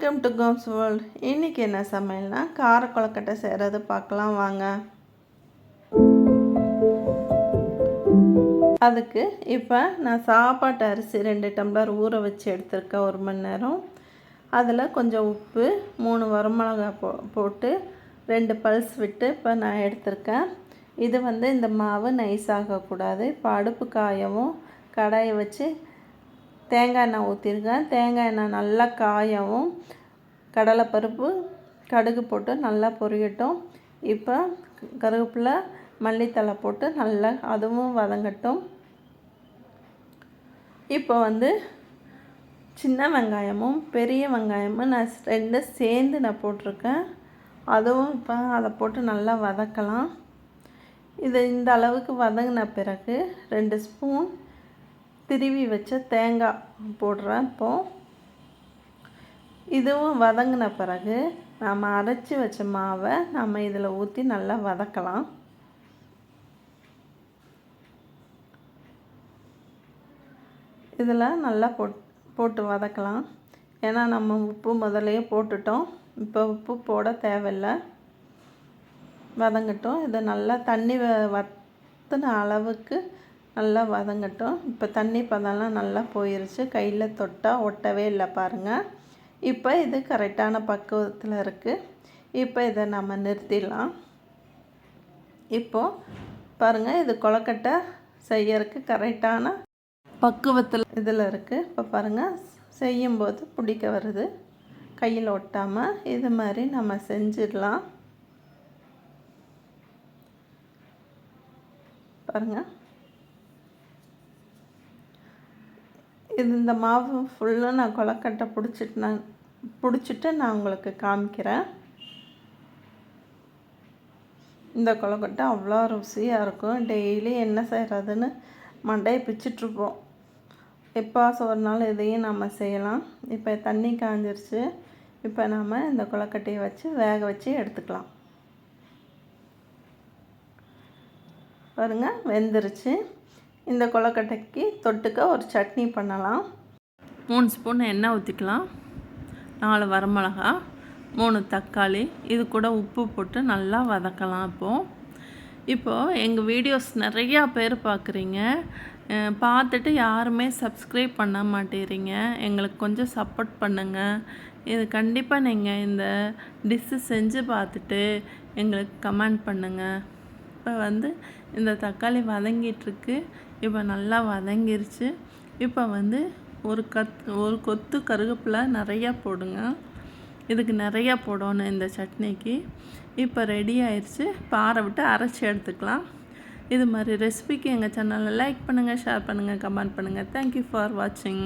Welcome to Gomez world இன்றைக்கி என்ன சமையல்னா கார கொழக்கட்டை செய்கிறது பார்க்கலாம் வாங்க. அதுக்கு இப்போ நான் சாப்பாட்டு அரிசி ரெண்டு டம்ளர் ஊற வச்சு எடுத்திருக்கேன் ஒரு மணி நேரம். அதில் கொஞ்சம் உப்பு மூணு வரமிளகா போ போட்டு ரெண்டு பல்ஸ் விட்டு இப்போ நான் எடுத்திருக்கேன் இது வந்து இந்த மாவு நைஸ் ஆகக்கூடாது. இப்போ அடுப்பு காயவும் கடாயை வச்சு தேங்காய் எண்ணெய் ஊற்றிருக்கேன் தேங்காய் எண்ணெய் நல்லா காயவும் கடலைப்பருப்பு கடுகு போட்டு நல்லா பொரியட்டும். இப்போ கருவேப்பிலை மல்லித்தலை போட்டு நல்லா அதுவும் வதங்கட்டும். இப்போ வந்து சின்ன வெங்காயமும் பெரிய வெங்காயமும் நான் ரெண்டும் சேர்ந்து நான் போட்டிருக்கேன். அதுவும் இப்போ அதை போட்டு நல்லா வதக்கலாம். இது இந்த அளவுக்கு வதங்கின பிறகு ரெண்டு ஸ்பூன் திருவி வச்ச தேங்காய் போடுறேன் இப்போது இதுவும் வதங்கின பிறகு நாம் அரைச்சி வச்ச மாவை நம்ம இதில் ஊற்றி நல்லா வதக்கலாம். இதில் நல்லா போட் போட்டு வதக்கலாம். ஏன்னா நம்ம உப்பு முதலையே போட்டுட்டோம். இப்போ உப்பு போட தேவையில்லை. வதங்கட்டும். இதை நல்லா தண்ணி வத்தின அளவுக்கு நல்லா வதங்கட்டும். இப்போ தண்ணி பதம்லாம் நல்லா போயிருச்சு. கையில் தொட்டால் ஒட்டவே இல்லை பாருங்கள் இப்போ இது கரெக்டான பக்குவத்தில் இருக்குது இப்போ இதை நம்ம நிறுத்திடலாம். இப்போது பாருங்கள் இது கொலக்கட்டை செய்யறதுக்கு கரெக்டான பக்குவத்தில் இதில் இருக்குது இப்போ பாருங்கள் செய்யும்போது பிடிக்க வருது. கையில் ஒட்டாமல் இது மாதிரி நம்ம செஞ்சிடலாம். பாருங்கள் இது இந்த மாவு ஃபுல்லாக நான் கொலக்கட்டை பிடிச்சிட்டு நான் பிடிச்சிட்டு நான் உங்களுக்கு காமிக்கிறேன். இந்த கொலக்கட்டை அவ்வளோ ருசியாக இருக்கும். டெய்லி என்ன செய்கிறதுன்னு மண்டையை பிச்சுட்ருப்போம் எப்போ ஒரு நாள் இதையும் நம்ம செய்யலாம். இப்போ தண்ணி காஞ்சிருச்சு. இப்போ நாம் இந்த கொலக்கட்டையை வச்சு வேக வச்சு எடுத்துக்கலாம். பாருங்கள் வெந்துருச்சு. இந்த கொலக்கட்டைக்கு தொட்டுக்க ஒரு சட்னி பண்ணலாம். மூணு ஸ்பூன் எண்ணெய் ஊற்றிக்கலாம் நாலு வரமிளகா மூணு தக்காளி இது கூட உப்பு போட்டு நல்லா வதக்கலாம் இப்போது இப்போது எங்கள் வீடியோஸ் நிறையா பேர் பார்க்குறீங்க பார்த்துட்டு யாருமே சப்ஸ்கிரைப் பண்ண மாட்டேறீங்க. எங்களுக்கு கொஞ்சம் சப்போர்ட் பண்ணுங்கள் இது கண்டிப்பாக நீங்கள் இந்த டிஷ்ஷு செஞ்சு பார்த்துட்டு எங்களுக்கு கமெண்ட் பண்ணுங்கள் இப்போ வந்து இந்த தக்காளி வதங்கிட்டுருக்கு இப்போ நல்லா வதங்கிருச்சு. இப்போ வந்து ஒரு கத் ஒரு கொத்து கருவேப்பிலை நிறையா போடுங்க. இதுக்கு நிறையா போடணும் இந்த சட்னிக்கு. இப்போ ரெடி ஆயிடுச்சு பாறை விட்டு அரைச்சி எடுத்துக்கலாம். இது மாதிரி ரெசிபிக்கு எங்கள் சேனலில் லைக் பண்ணுங்கள் ஷேர் பண்ணுங்கள் கமெண்ட் பண்ணுங்கள் தேங்க்யூ ஃபார் வாட்சிங்